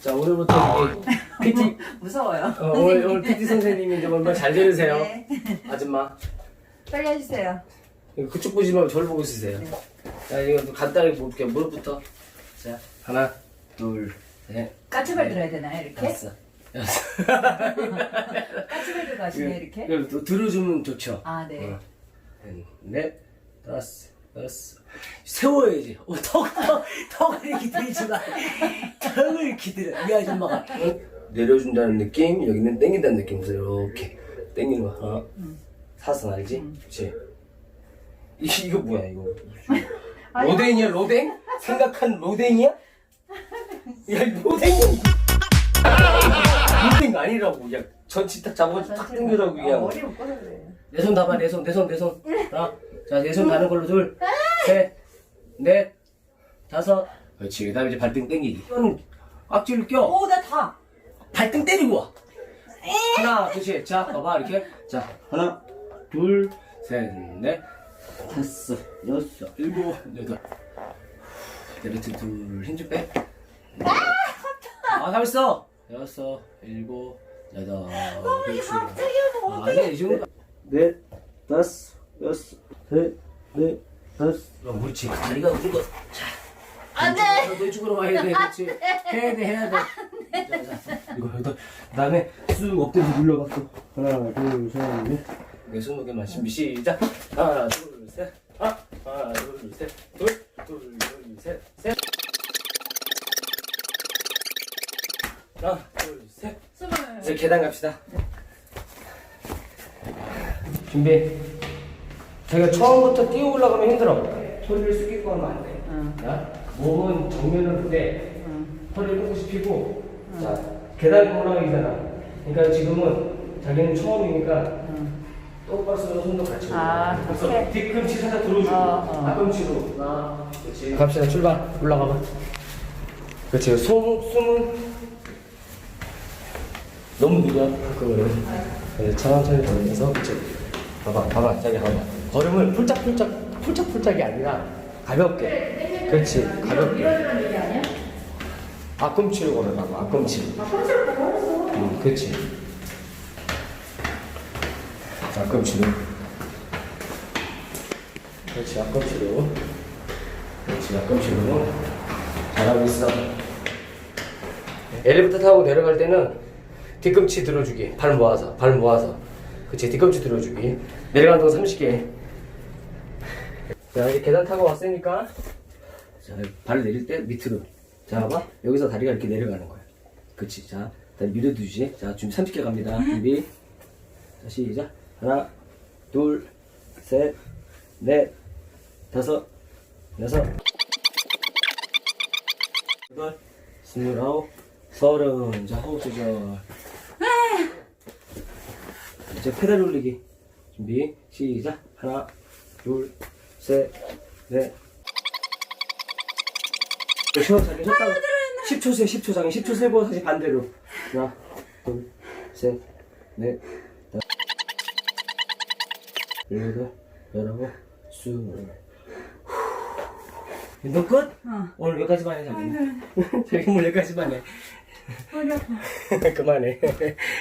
자 오늘부터 우리 PT 무서워요. 어, 오늘 오늘 PT 선생님이 좀 얼마나 잘 들으세요, 네. 아줌마. 빨리 해주세요. 이거 그쪽 보지 말고 저를 보고 있으세요. 자 이거 좀 간단하게 볼게요. 무릎부터. 자 하나, 둘, 셋, 까치발 들어야 되나요, 이렇게? 다섯, 여섯. 까치발 들어가시네, 이렇게? 또 들어주면 좋죠. 아, 네. 어, 넷, 다섯, 여섯. 세워야지. 어, 턱, 턱, 턱을 이렇게 들이지 마. 턱을 이렇게 들여. 이 아줌마가. 어? 내려준다는 느낌, 여기는 땡긴다는 느낌으로 이렇게 땡기는 거. 하나, 사선 알지? 그치? 이, 이거 뭐야, 이거. 로댕이야, 로댕? 생각한 로댕이야? 야, 로댕이. 로댕 아니라고. 야, 전치 딱 잡아가지고 탁 어, 그냥. 머리 묶어서 그래요. 내손 봐봐, 내 손, 내 손, 내 손. 하나. 자, 내손 다는 걸로 둘, 셋, 넷, 다섯. 그렇지. 그 다음에 이제 발등 땡기기. 이거는 악지를 껴. 오, 나 다! 발등 때리고 와. 하나, 그렇지. 자, 봐봐, 이렇게. 자, 하나, 둘, 셋, 넷, 다섯, 여섯, 일곱, 여덟. 내려트 둘, 힘 좀 빼. 아, 가만있어. 여섯, 일곱, 여덟. 그렇지. 아, 아니야, 이 정도. 넷, 다섯, 여섯, 셋, 넷, 다섯. 어, 그렇지. 다리가 굵어. 자. 안 돼! 너 죽으러 해야 돼, 그렇지. 해야 돼, 해야 돼. 자, 자. 이거. 그 다음에 쑥 엎드려 눌러갖고. 하나, 둘, 셋, 넷. 내 손목에만 준비 시작. 하나, 둘, 셋. 하나, 하나, 둘, 셋. 둘, 둘, 둘, 셋, 셋. 하나, 둘, 셋. 스물. 이제 계단 갑시다. 준비. 자기가 처음부터 뛰어 올라가면 힘들어. 소리를 숙이고 하면 안 돼. 응. 자, 몸은 정면으로 돼. 응. 허리를 꾹꾹 펴고. 자, 계단 올라가기잖아. 그러니까 지금은 자기는 처음이니까 응. 똑바로 서서 손도 같이 아, 올려. 그래서. 뒤꿈치 살짝 들어주고 어, 어. 앞꿈치로 하나 그렇지 갑시다 출발 올라가봐 그렇지 숨, 숨은 너무 느려 그거는 그래서 천천히 걸으면서 그렇지 봐봐 봐봐 자기 봐봐. 걸음을 폴짝폴짝 폴짝폴짝이 아니라 가볍게. 그렇지 가볍게. 앞꿈치로 걸어가고 앞꿈치. 응 그렇지. 앞꿈치로. 그렇지 앞꿈치로. 그렇지 앞꿈치로. 잘하고 있어. 엘리베이터 타고 내려갈 때는 뒤꿈치 들어주기 발 모아서 발 모아서 그렇지 뒤꿈치 들어주기. 내려가는 동안 30개. 자 이제 계단 타고 왔으니까. 자발 내릴 때 밑으로. 자 봐봐. 여기서 다리가 이렇게 내려가는 거야. 그렇지 자 다리 밀어두지. 자 준비 30개 갑니다. 준비. 자 시작. 하나 둘셋넷 다섯, 여섯, 여덟, 스물아홉, 서른. 자, 호흡 조절. 이제 페달 올리기. 준비, 시작. 하나, 둘, 셋, 넷. 쉬어, 자기 쉬었다가 10초 세, 10초 장에 10초 세고 다시 반대로. 하나, 둘, 셋, 넷, 다섯, 여덟, 열아홉, 스물. 너 끝? 어. 오늘 여기까지만 해, 자기. 자기 오늘 여기까지만 해. 머리 아파. 그만해.